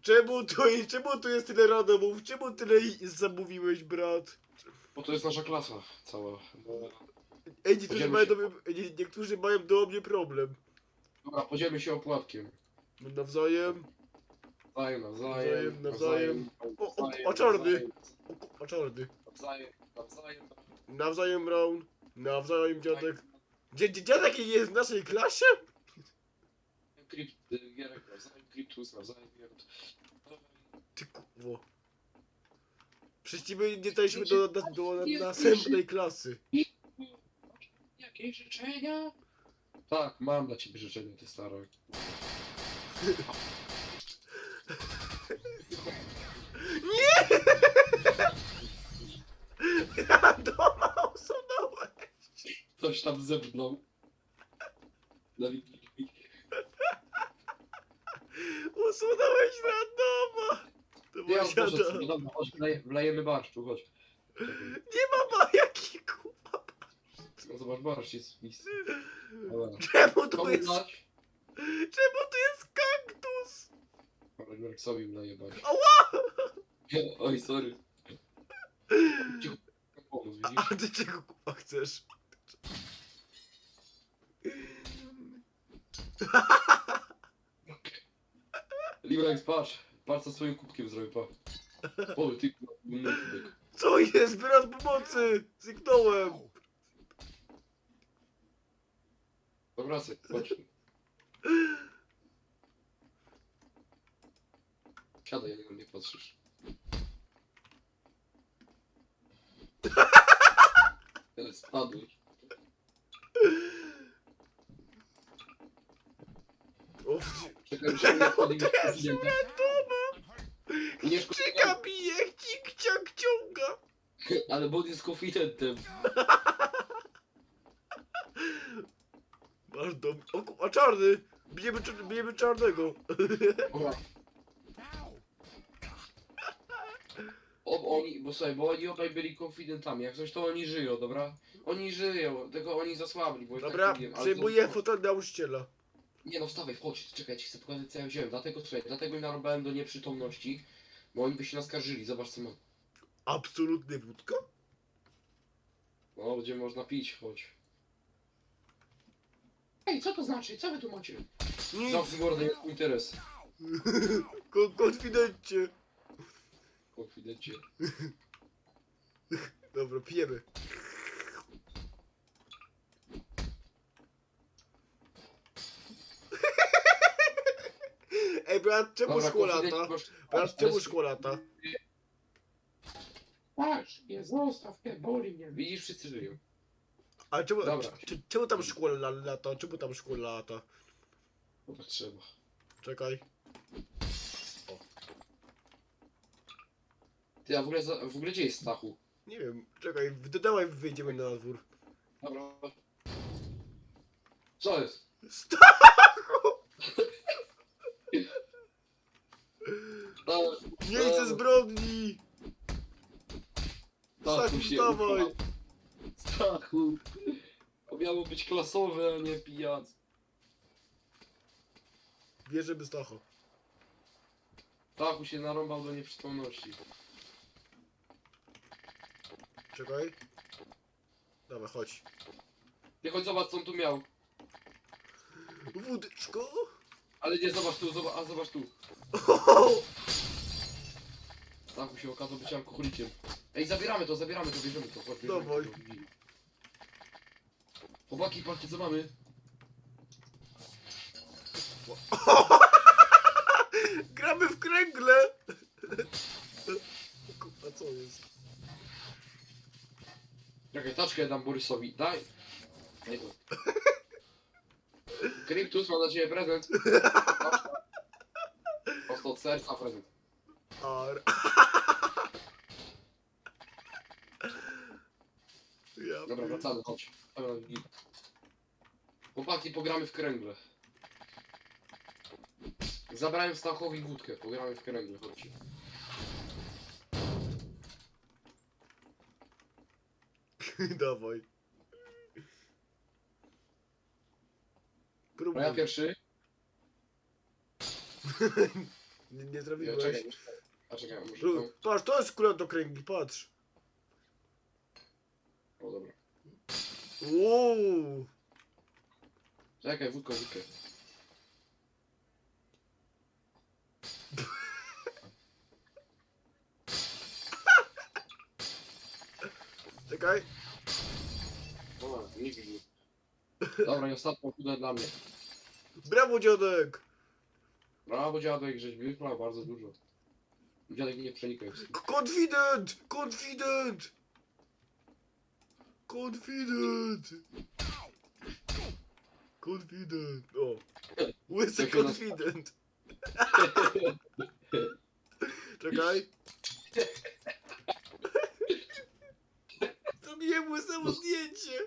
Czemu tu, czemu tu jest tyle randomów? Czemu tyle i- zamówiłeś, brat? Bo to jest nasza klasa cała. Ej, niektórzy mają się. do mnie, nie, niektórzy mają do mnie problem. Dobra, podzielmy się opłatkiem. Nawzajem. Nawzajem, nawzajem, Nawzajem, O, o, nawzajem, o czarny. nawzajem, O, ku- o czarny. Nawzajem, nawzajem. Nawzajem Brown. Nawzajem dziadek. Dzie, dzie, dziadek jest w naszej klasie? Krypt, Gierek, nawzajem, Kryptus, nawzajem, Gierek. Ty kurwo. Przecież my nie daliśmy do, do, do, do następnej klasy. Jakieś życzenia? Tak, mam dla ciebie życzenia, ty stara. Doma usunąłem. Coś tam zepnął. Na Wigilii. Usunąłeś randoma. To Ja dobra, chodź, wleje- wlejemy barszczu, chodź. Czekaj. Nie ma bajaki, kurwa. No zobacz, barszcz jest mis. Dobra. Czemu Komu jest... dać? Czemu to jest kaktus? Dobra, Jurek sobie wleje barszcz. Ała! Oj, sorry. Cicho, pomóc, A, widzisz? a ty czego kurwa chcesz? Librex, patrz. Patrz co swoim kubkiem zrobił, pa. Ty mój kubek. Co jest? Brat pomocy! Zniknąłem! Dobra, se, chodź. Siadaj, jak na mnie patrzysz. Ale spadłeś. O, Czekaj, że nie wchodzi w Teraz Nie Czyka bije, cik ciąga! ale bo on jest konfidentem. Masz dom... O, ku- a czarny! Bijemy, bijemy czarnego! Dobra. O, oni, bo słuchaj, bo oni obaj byli konfidentami, jak coś to oni żyją, dobra? Oni żyją, tylko oni zasłabli, bo i Dobra, tak nie wiem, ale przejmuję to- fotel nauczyciela. Nie no, wstawaj, wchodź, czekaj, ci chcę pokazać co ja wziąłem, dlatego słuchaj, dlatego im narobałem do nieprzytomności, bo oni by się naskarżyli, zobacz co mam. Absolutny wódka? No, będzie można pić, chodź. Ej, co to znaczy? Co wy tu macie? Zamknij mordę, jest interes. Ko- Konfidencie! Konfidencie. Dobra, pijemy. Ej, brat, czemu Dobra, szkło konfident lata? masz- Brat, czemu szkło lata? Patrz, nie zostaw mnie, boli mnie. Widzisz, wszyscy żyją. Ale czemu, Dobra. c- czemu tam szkło la- lata? Czemu tam szkło lata? Bo tak trzeba. Czekaj. Ty, a w ogóle, za, w ogóle gdzie jest Stachu? Nie wiem, czekaj, w- dawaj wyjdziemy na dwór. Dobra. Co jest? Stachu! Stachu, Nie chcę zbrodni! Stachu, się wstawaj! Stachu. To miało być klasowe, a nie pijac. Bierzemy Stacha. Stachu się narąbał do nieprzytomności. Czekaj. Dobra, chodź. Ty chodź zobacz co on tu miał. Wódeczko? Ale nie, zobacz tu, zobacz, a zobacz tu. Stachu się okazał być alkoholikiem. Ej, zabieramy to, zabieramy to, bierzemy to. Chodź, bierzemy Dawaj. to. Chłopaki, patrzcie co mamy. Gramy w kręgle! Kurwa, co jest? Czekaj, taczkę dam Borysowi. Daj. Daj to. Kryptus ma dla ciebie prezent. Prosto od serca prezent. Ar. Ja Dobra, wracamy, chodź. Dobra, git. Chłopaki, pogramy w kręgle. Zabrałem Stachowi wódkę, pogramy w kręgle, chodź. Dawaj. Próbuj. ja pierwszy. Nie, nie Ja, trafiłeś. czekaj, a czekaj, może Lu- to... Patrz, to jest kula do kręgi, patrz. O, dobra. Wow. Czekaj, wódko, wódkę. Czekaj. Dobra, nie widzę. Dobra, i ostatnią kudę dla mnie. Brawo, dziadek. Brawo dziadek, żeś wychlał bardzo dużo. Dziadek nie przenikaj Confident! Confident! Confident! Confident! O! Łysy To się confident! Czekaj. Zrobiłem łysemu zdjęcie!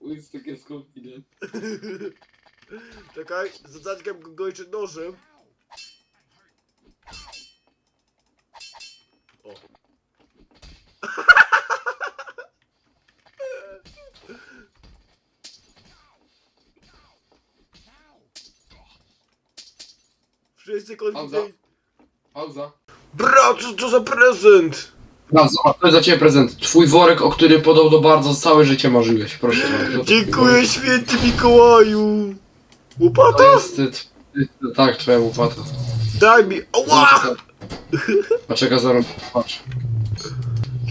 Łystek jest konfident. Czekaj, zatkam go go jeszcze nożem. O. Wszyscy konfidenci. Pauza. Co to za prezent? No, zobacz, to jest za ciebie prezent. Twój worek, o którym podobno bardzo całe życie marzyłeś. Proszę bardzo. Dziękuję święty Mikołaju. Łopata? To jest... y, y, Tak, twoja łopata. Daj mi. Ała! A czeka za rąk. Patrz.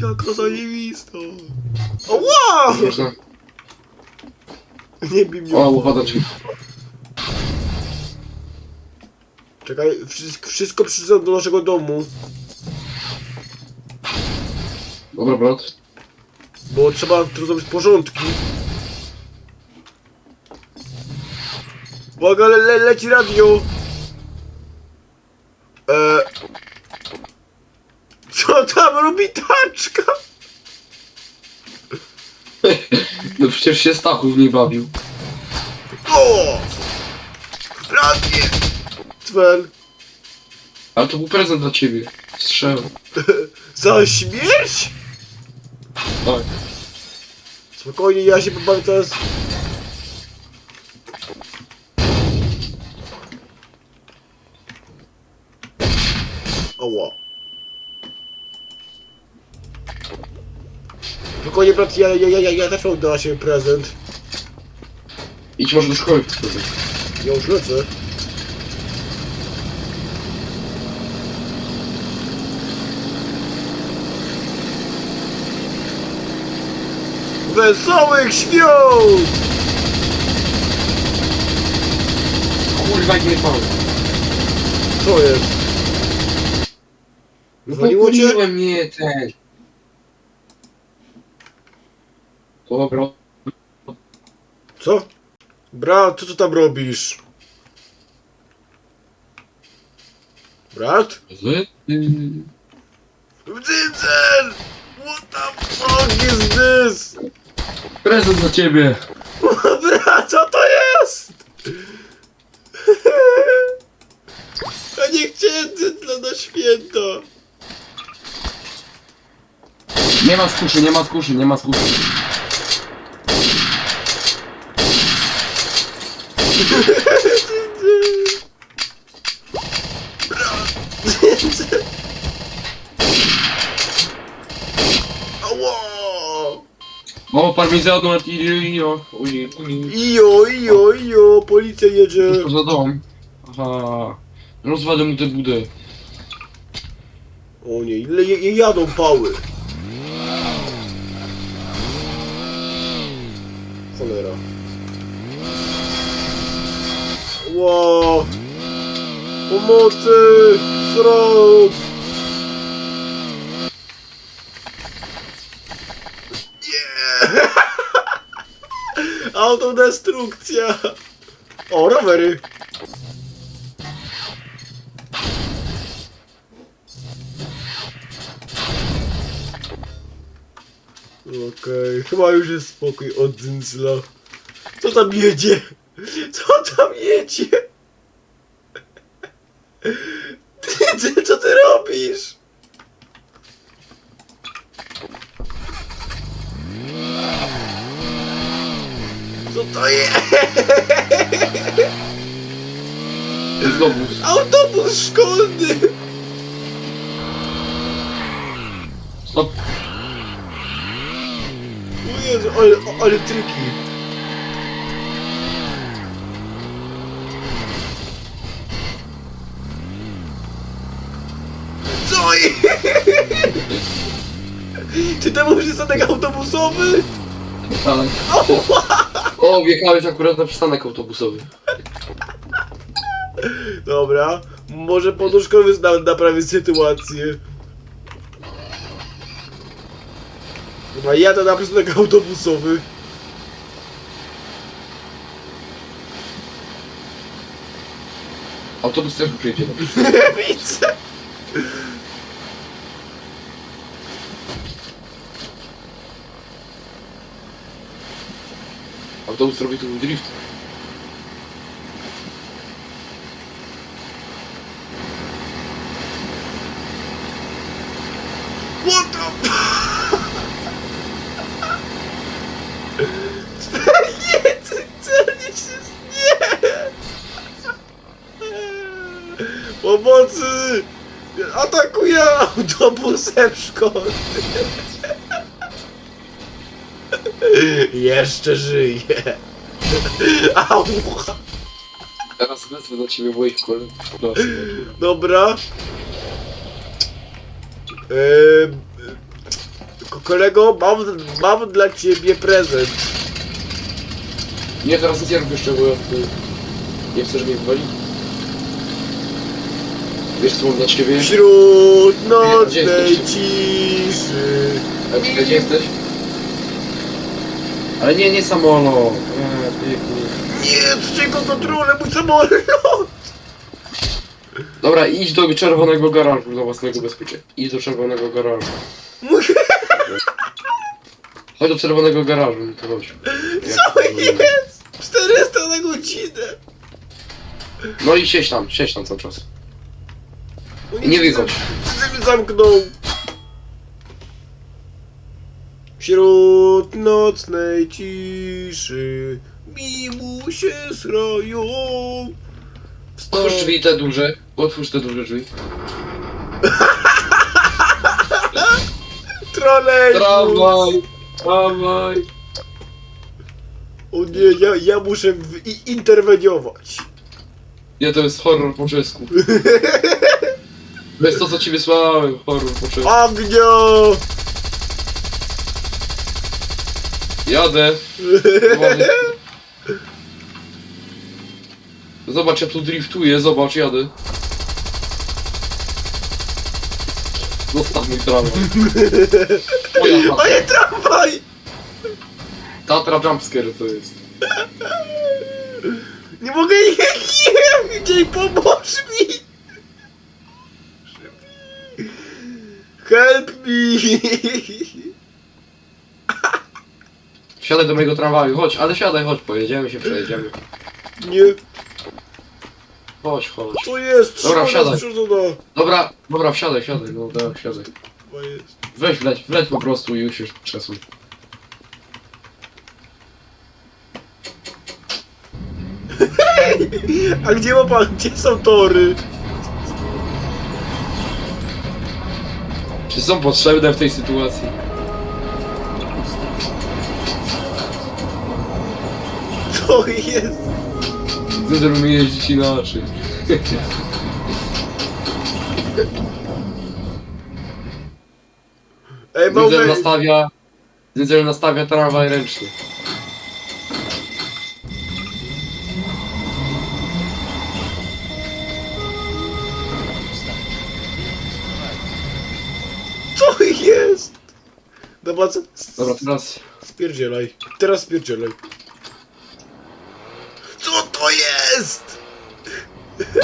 Jaka zajebista. Można... Nie bij mnie. O, łopata ci. Czekaj, wszystko, wszystko przyszedł do naszego domu, Dobra, brat. bo trzeba tu zrobić porządki. Uwaga, le, le, leci radio. E... Co tam robi taczka? No przecież się Stachów nie bawił. O! Radio! Cwel. Ale to był prezent dla ciebie. Strzel. Za śmierć? Tak. Spokojnie, ja się pobawię teraz. Oła. Spokojnie, brat, ja, ja, ja, ja, ja też mam dla siebie prezent. Idź może do szkoły. Ja już lecę. Wesołych świąt! Kurwa, mnie pan. Co jest? Wywaliło cię? Popaliłem mnie ten. Dobra. Co? Brat, co ty tam robisz? Brat? Wdzycel! What the fuck is this? Prezent dla ciebie. Brat, co to jest? A nie chciałem dla na święta. Nie ma skuszy, nie ma skuszy, nie ma skuszy. O, parmizano artiglio. Uj, uj. Ijo, ijo, ijo, policja jedzie. Co za dom? Aha. Rozwalę mu tę budę. O nie, ile je, je jadą pały. Cholera. Ło! Pomocy! Srot! Nie! Autodestrukcja! O, rowery! Okej, chyba już jest spokój od Dynzla. Co tam jedzie? Co tam jedzie? Ty, co ty robisz? Co to jest? Jest. Autobus szkolny! Ale tryki. Co. Czy to był przystanek autobusowy? Tak. O, wjechałeś akurat na przystanek autobusowy. Dobra, może poduszkowy zna naprawi sytuację. Dobra, jadę na przystanek autobusowy. Autobus też przyjedzie. Widzę. Autobus robi tu drift. What the... Nie, ty celnie się... Nie! Pomocy! Atakuję autobusem szkolnym! Jeszcze żyje! Au! Teraz wezmę do ciebie moich kolegów klasie. Dobra. Ko- kolego, mam, mam dla ciebie prezent. Nie, teraz nie rób jeszcze, bo ja tutaj nie chcę, żeby mnie wywali. Wiesz co mam dla ciebie? Wśród Gdzie nocnej ciszy. A czekaj, gdzie jesteś? Ale nie, nie samolot. Eee. Nie, przeciwko kontrolę, mój samolot. Dobra, idź do czerwonego garażu dla własnego bezpieczeństwa. Idź do czerwonego garażu. Chodź do czerwonego garażu, no to chodź. Co jest? 400 na godzinę. No i siedź tam, siedź tam cały czas. Nie wychodź. Zamknął. Wśród nocnej ciszy mi mu się sroją. Otwórz drzwi te duże. Otwórz te duże drzwi. Trolej! Tramwaj! Tramwaj! O nie, ja, ja muszę w, i, interweniować. Nie, to jest horror po czesku. To jest to, co ci wysłałem, horror po czesku. Ognia! Jadę. Uważaj. Zobacz, ja tu driftuję, zobacz, jadę. Zostaw mój tramwaj. Moja O tatra, nie, tramwaj! tatra jumpscare to jest. Nie mogę jechać! Gdzie pomóż mi! Help me! Wsiadaj do mojego tramwaju, chodź, ale siadaj, chodź, pojedziemy się, przejedziemy. Nie, Chodź, chodź. co jest? Dobra, Trzyma wsiadaj. nas przyroda. Dobra, dobra, wsiadaj, wsiadaj, no tak, wsiadaj. Chyba jest. Weź wleć, wleć po prostu i już się przesuń. A gdzie ma pan? Gdzie są tory? Są potrzebne w tej sytuacji? Co jest? Zyzel umie jeździć inaczej. Ej, Zyzel mamy... nastawia... Zyzel nastawia tramwaj ręcznie. Teraz... Spierdzielaj. Teraz spierdzielaj. Co to jest?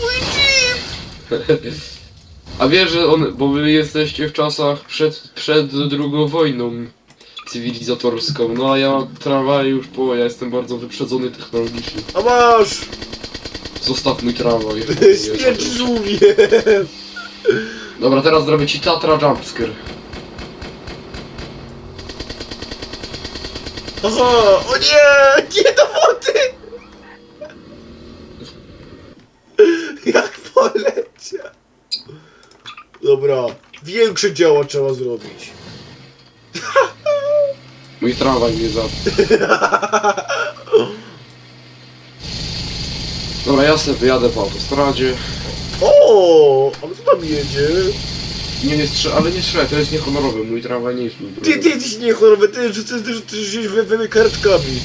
Mój jeep! A wiesz, że on... Bo wy jesteście w czasach przed, przed drugą wojną cywilizatorską, no a ja tramwaj już po... Ja jestem bardzo wyprzedzony technologicznie. A masz! Zostaw mój tramwaj. Spierdź żółwie! Dobra, teraz zrobię ci Tatra Jumpscare. Aha! O nie! Nie do wody! Jak poleciał! Dobra, większe dzieło trzeba zrobić. Mój tramwaj mnie za... Dobra, ja sobie wyjadę po autostradzie. O, a kto tam jedzie? Nie, nie strzel, ale nie strzelaj, to jest niehonorowe, mój tramwaj nie jest tu. Ty, ty jesteś niechorowy, ty rzucasz ty, ty, ty, wy, wy, kartkami.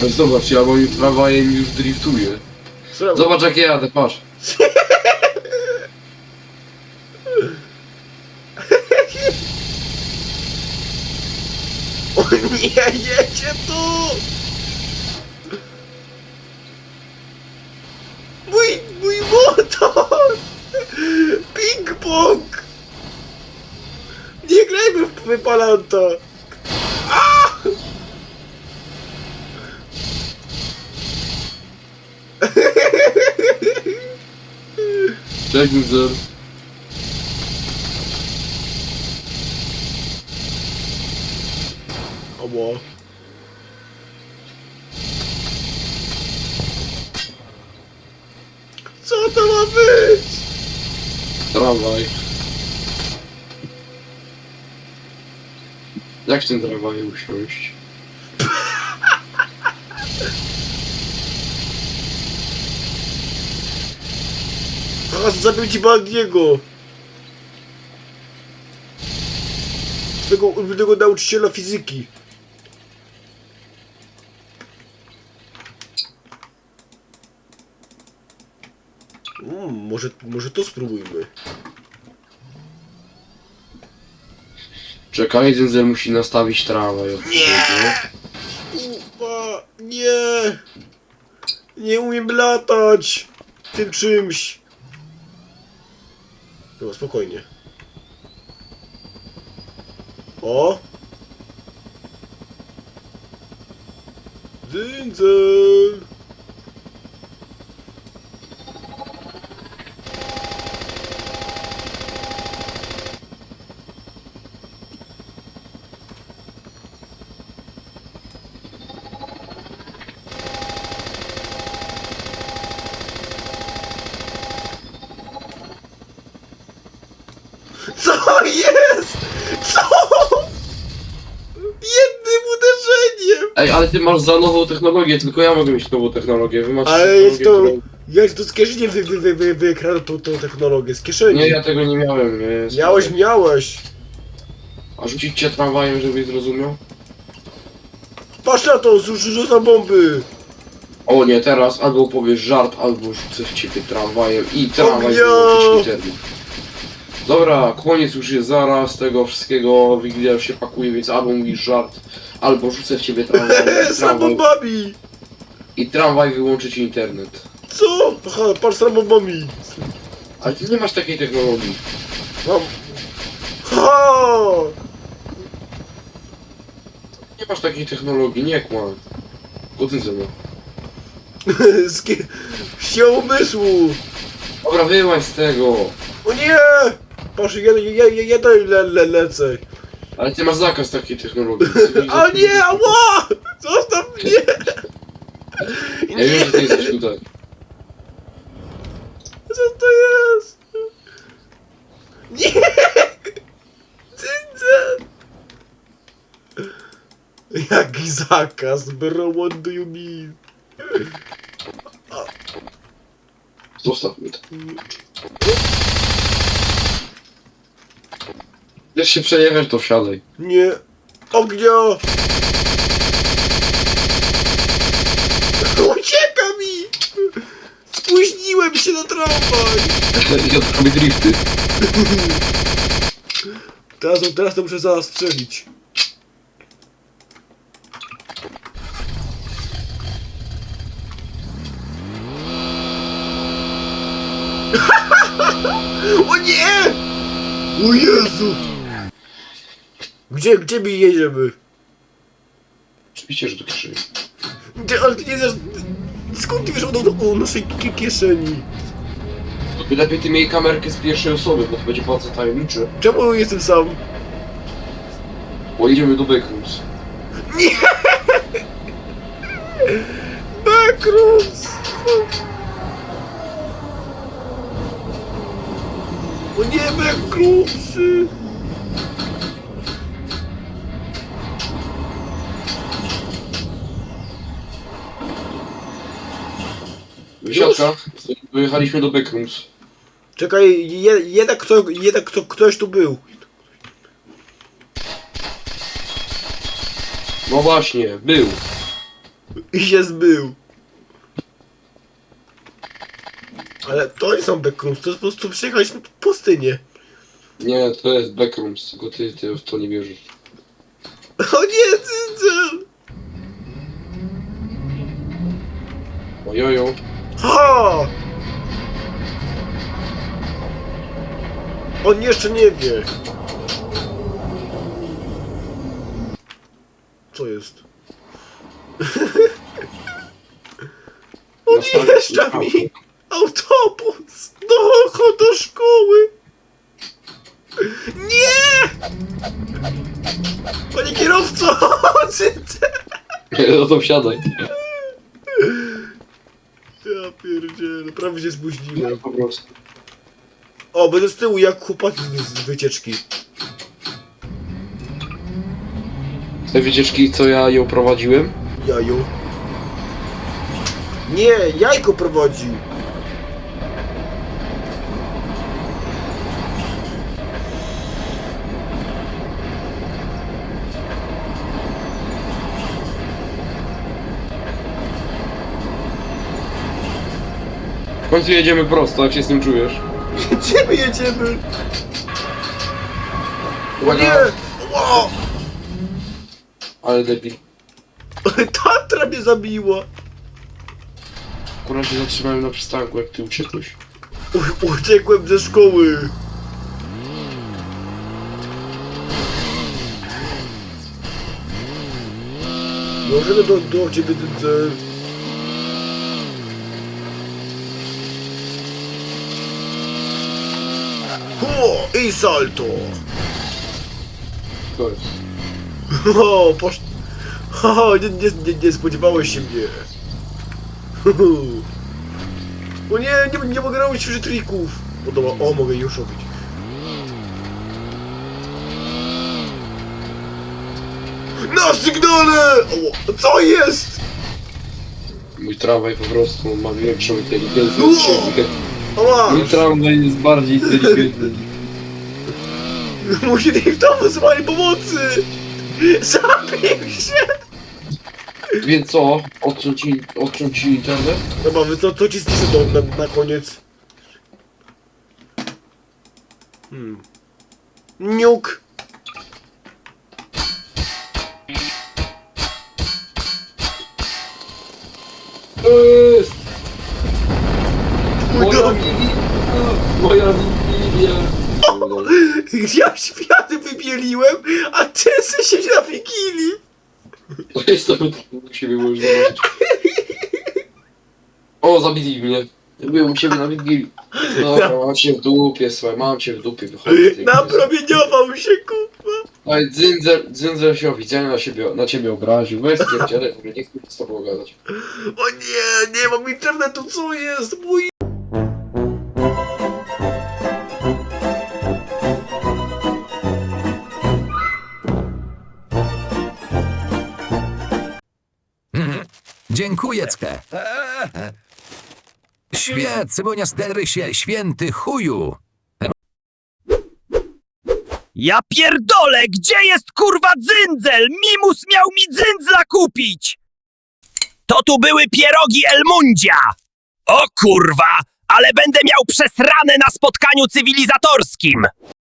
Ale zobacz, ja moim tramwajem już driftuję. Zobacz. Zobacz jak ja jadę, patrz. O nie, jedzie tu! Mój, mój motor! Ping pong! Nie grajmy w wypalanta! A! Cześć, Guzer. Ała. Co to ma być? Tramwaj. Jak w tym tramwaju usiąść? Teraz zabił ci Baldiego! Twego ulubionego nauczyciela fizyki. Mm, może, może to spróbujmy. Czekaj, Zenzel musi nastawić od Nie! Ufa, nie! Nie umiem latać! Tym czymś! No, spokojnie. O! Dzyndzel! Co jest? Co? Jednym uderzeniem! Ej, ale ty masz za nową technologię, tylko ja mogę mieć nową technologię. Wy macie Ale jest technologię, to... którą- Jak to z kieszeni wy, wy, wy, wy, wykradł tą, tą technologię? Z kieszeni? Nie, ja tego nie miałem, nie. Miałeś, miałeś! A rzucić cię tramwajem, żebyś zrozumiał? Patrz na to, rzu- rzucam bomby! O nie, teraz albo powiesz żart, albo rzucę w ciebie tramwajem i tramwaj Ognia! internet. Dobra, koniec już jest zaraz tego wszystkiego, Wigilia już się pakuje, więc albo mówisz żart, albo rzucę w ciebie tramwaj, tramwaj, bombami! i tramwaj wyłączyć internet. Co? Aha, patrz z bombami! Ale ty nie masz takiej technologii. Mam... Ha! Nie masz takiej technologii, nie kłam. Kucyn ze mną. Z ki... Siłą umysłu! Dobra, wyłaź z tego. O nie! Ja, ja, ja dalej le, le, lecę. Ale ty masz zakaz takiej technologii. O nie, ała! Zostaw mnie! Ja wiem, że ty jesteś tutaj. Co to jest? Nie! Cyndzel! Jaki zakaz, bro, what do you mean? Zostaw mnie. Chcesz się przejechać, to wsiadaj. Nie! Ognia! Ucieka mi! Spóźniłem się na tramwaj! Ja robię drifty. Teraz, teraz to muszę zastrzelić. O nie! O Jezu! Gdzie, gdzie my jedziemy? Oczywiście, że do kieszeni. Ty, ale ty nie znasz... Skąd ty wiesz o, o, naszej ki- kieszeni? To lepiej ty miej kamerkę z pierwszej osoby, bo to będzie bardzo tajemnicze. Czemu jestem sam? Bo idziemy do Backrooms. Nie! Backrooms! O nie, backroomsy! Siatka, wyjechaliśmy do Backrooms. Czekaj, je, jednak, kto, jednak kto, ktoś tu był. No właśnie, był. I się zbył. Ale to nie są backrooms, to jest po prostu przyjechaliśmy po pustynię. Nie, to jest Backrooms, tylko ty, ty w to nie wierzysz. O nie, cyndzel! Ojojo. Ha! On jeszcze nie wie. Co jest? Odjeżdża mi autobus do, do szkoły. Nie! Panie kierowco! Cyndzel! No to wsiadaj. Ja pierdzielę, prawie się spóźniłem. No po prostu. O, będę z tyłu jak chłopaki z z wycieczki. Te wycieczki, co ja ją prowadziłem? Jaju. Nie, jajko prowadzi. Końcu jedziemy prosto, jak się z tym czujesz? Gdzie my jedziemy? O nie! Ło! Ale debil. Tatra mnie zabiła. Akurat się zatrzymałem na przystanku, jak ty uciekłeś. U- Uciekłem ze szkoły. Możemy do, do ciebie ten cel. Ho! I salto! To jest. O, posz... Haha, nie, nie, nie, nie spodziewałeś się mnie. O nie, nie, nie mogę robić już trików. Podoba, o, mogę już robić. Na sygnale! O, co jest? Mój tramwaj Ała! Mój jest bardziej inteligentny. Musi ich tam wysłali pomocy! Zabił się! Więc co? Odciąć ci, odciąć ci internet? Dobra, wy to, to ci zniszczę to na, na koniec. Hmm. Niuk! Mój Moja! Wigilia! Moja! Ja światy wybieliłem, a ty jesteś na Wigilii! To jest to, u siebie możesz zobaczyć. O, zabili mnie. Byłem u siebie na Wigilii. Dobra, mam cię w dupie, słuchaj, mam cię w dupie, wychodzę z tej Napromieniował się, kurwa! Ale Dzyndzel, Dzyndzel się oficjalnie na, siebie, na ciebie obraził. Weź stwierdziele, w ogóle nie chcę z tobą gadać. O nie, nie mam internetu, co jest? Mój... Dziękuję, Ckę. Świec, boniastery się, święty chuju. Ja pierdolę, gdzie jest kurwa dzyndzel? Mimus miał mi dzyndzla kupić! To tu były pierogi Elmundzia! O kurwa, ale będę miał przesrane na spotkaniu cywilizatorskim!